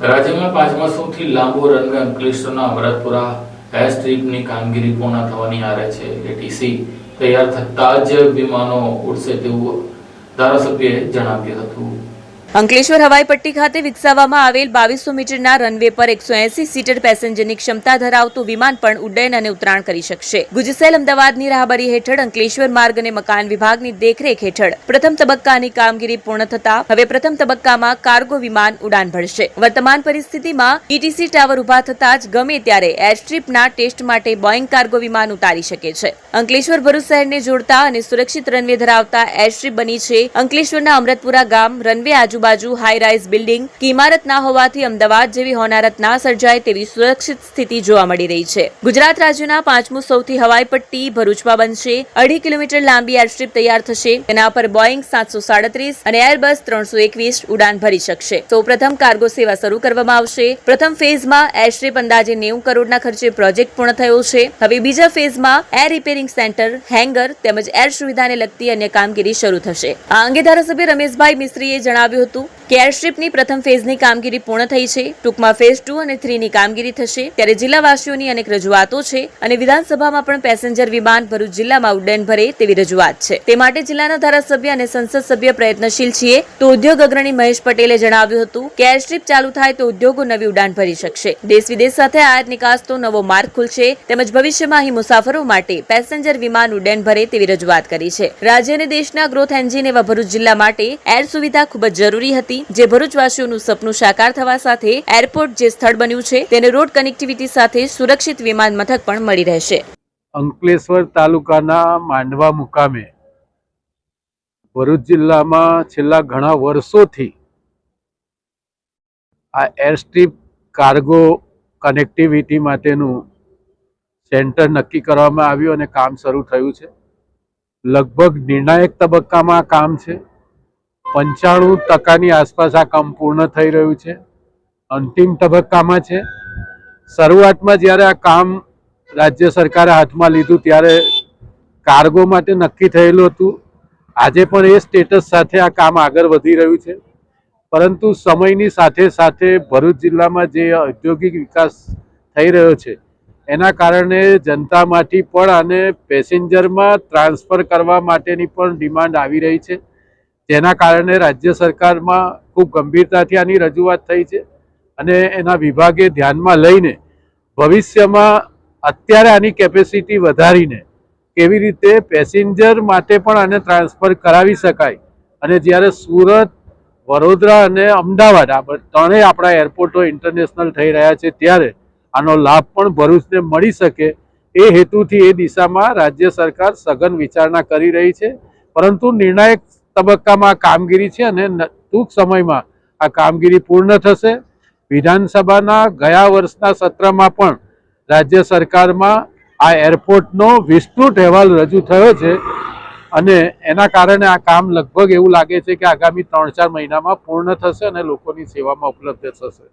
રાજ્યમાં પાંચમા સૌથી લાંબો રનવે અંકલેશ્વરના અમરતપુરા એર સ્ટ્રીપની કામગીરી પૂર્ણ થવાની આરે છે. એટીસી તૈયાર થતા જ વિમાનો ઉડશે તેવું ધારાસભ્યએ જણાવ્યું હતું. અંકલેશ્વર હવાઈ પટ્ટી ખાતે વિકસાવવામાં આવેલ બાવીસો મીટરના રનવે પર એકસો એસી સીટર પેસેન્જરની ક્ષમતા ધરાવતું વિમાન પણ ઉડ્ડયન અને ઉતરાણ કરી શકશે. ગુજસેલ અમદાવાદની રાહબરી હેઠળ અંકલેશ્વર માર્ગ અને મકાન વિભાગની દેખરેખ હેઠળ પ્રથમ તબક્કાની કામગીરી પૂર્ણ થતા હવે પ્રથમ તબક્કામાં કાર્ગો વિમાન ઉડાન ભરશે. વર્તમાન પરિસ્થિતિમાં ઈટીસી ટાવર ઊભા થતા જ ગમે ત્યારે એરસ્ટ્રીપના ટેસ્ટ માટે બોઈંગ કાર્ગો વિમાન ઉતારી શકે છે. અંકલેશ્વર ભરૂચ શહેરને જોડતા અને સુરક્ષિત રનવે ધરાવતા એરસ્ટ્રીપ બની છે અંકલેશ્વરના અમરતપુરા ગામ રનવે આજુબાજુ હાઈ બિલ્ડિંગ કે ઇમારત ના હોવાથી અમદાવાદ જેવી હોનારત ના સર્જાય તેવી સુરક્ષિત સ્થિતિ જોવા મળી રહી છે. ગુજરાત રાજ્યના પાંચમું સૌથી હવાઈ પટ્ટી ભરૂચમાં બનશે. અઢી કિલોમીટર લાંબી એરસ્ટ્રીપ તૈયાર થશે. તેના પર બોઈંગ સાતસો સાડત્રીસ અને એરબસ ત્રણસો એકવીસ ઉડાન ભરી શકશે. સૌપ્રથમ કાર્ગો સેવા શરૂ કરવામાં આવશે. પ્રથમ ફેઝમાં એરસ્ટ્રીપ અંદાજે નેવું કરોડના ખર્ચે પ્રોજેક્ટ પૂર્ણ થયો છે. હવે બીજા ફેઝમાં એર રિપેરિંગ સેન્ટર હેંગર તેમજ એર સુવિધાને લગતી અન્ય કામગીરી શરૂ થશે. આ અંગે ધારાસભ્ય રમેશભાઈ મિસ્ત્રીએ જણાવ્યું હતું કે એરસ્ટ્રીપની પ્રથમ ફેઝની કામગીરી પૂર્ણ થઈ છે. ટૂંકમાં ફેઝ ટુ અને થ્રીની કામગીરી થશે. ત્યારે જિલ્લાવાસીઓની અનેક રજૂઆતો છે અને વિધાનસભામાં પણ પેસેન્જર વિમાન ભરૂચ જિલ્લામાં ઉડ્ડયન ભરે તેવી રજૂઆત છે. તે માટે જિલ્લાના ધારાસભ્ય અને સંસદ સભ્ય પ્રયત્નશીલ છીએ તો ઉદ્યોગ અગ્રણી મહેશ પટેલે જણાવ્યું હતું કે એરસ્ટ્રીપ ચાલુ થાય તો ઉદ્યોગો નવી ઉડાન ભરી શકશે. દેશ વિદેશ સાથે આયાત નિકાસનો નવો માર્ગ ખુલશે. તેમજ ભવિષ્યમાં અહીં મુસાફરો માટે પેસેન્જર વિમાન ઉડ્ડયન ભરે તેવી રજૂઆત કરી છે. રાજ્ય અને દેશના ગ્રોથ એન્જિન એવા ભરૂચ જિલ્લા માટે એર સુવિધા ખૂબ જ જરૂરી હતી. જે ભરૂચવાસીઓનું સપનું સાકાર થવા સાથે એરપોર્ટ જે સ્થળ બન્યું છે, તેને રોડ કનેક્ટિવિટી સાથે સુરક્ષિત વિમાન મથક પણ મળી રહેશે. અંકલેશ્વર તાલુકાના માંડવા મુકામે ભરૂચ જિલ્લામાં છેલ્લા ઘણા વર્ષોથી આ એરસ્ટ્રીપ કાર્ગો કનેક્ટિવિટી માટેનું સેન્ટર નક્કી કરવામાં આવ્યું અને કામ શરૂ થયું છે. લગભગ નિર્ણાયક તબક્કામાં કામ છે. પંચાણું ટકાની આસપાસ આ કામ પૂર્ણ થઈ રહ્યું છે. અંતિમ તબક્કામાં છે. શરૂઆતમાં જ્યારે આ કામ રાજ્ય સરકારે હાથમાં લીધું ત્યારે કાર્ગો માટે નક્કી થયેલું હતું. આજે પણ એ સ્ટેટસ સાથે આ કામ આગળ વધી રહ્યું છે. પરંતુ સમયની સાથે સાથે ભરૂચ જિલ્લામાં જે ઔદ્યોગિક વિકાસ થઈ રહ્યો છે, એના કારણે જનતામાંથી પણ આને પેસેન્જરમાં ટ્રાન્સફર કરવા માટેની પણ ડિમાન્ડ આવી રહી છે. જેના કારણે રાજ્ય સરકારમાં ખૂબ ગંભીરતાથી આની રજૂઆત થઈ છે અને એના વિભાગે ધ્યાનમાં લઈને ભવિષ્યમાં અત્યારે આની કેપેસિટી વધારીને કેવી રીતે પેસેન્જર માટે પણ આને ટ્રાન્સફર કરાવી શકાય અને જ્યારે સુરત, વડોદરા અને અમદાવાદ આ ત્રણેય આપણા એરપોર્ટો ઇન્ટરનેશનલ થઈ રહ્યા છે ત્યારે આનો લાભ પણ ભરૂચને મળી શકે એ હેતુથી એ દિશામાં રાજ્ય સરકાર સઘન વિચારણા કરી રહી છે. પરંતુ નિર્ણાયક તબક્કામાં કામગીરી છે અને ટૂંક સમયમાં આ કામગીરી પૂર્ણ થશે. વિધાનસભાના ગયા વર્ષના સત્રમાં પણ રાજ્ય સરકારમાં આ એરપોર્ટનો વિસ્તૃત અહેવાલ રજૂ થયો છે અને એના કારણે આ કામ લગભગ એવું લાગે છે કે આગામી ત્રણ ચાર મહિનામાં પૂર્ણ થશે અને લોકોની સેવામાં ઉપલબ્ધ થશે.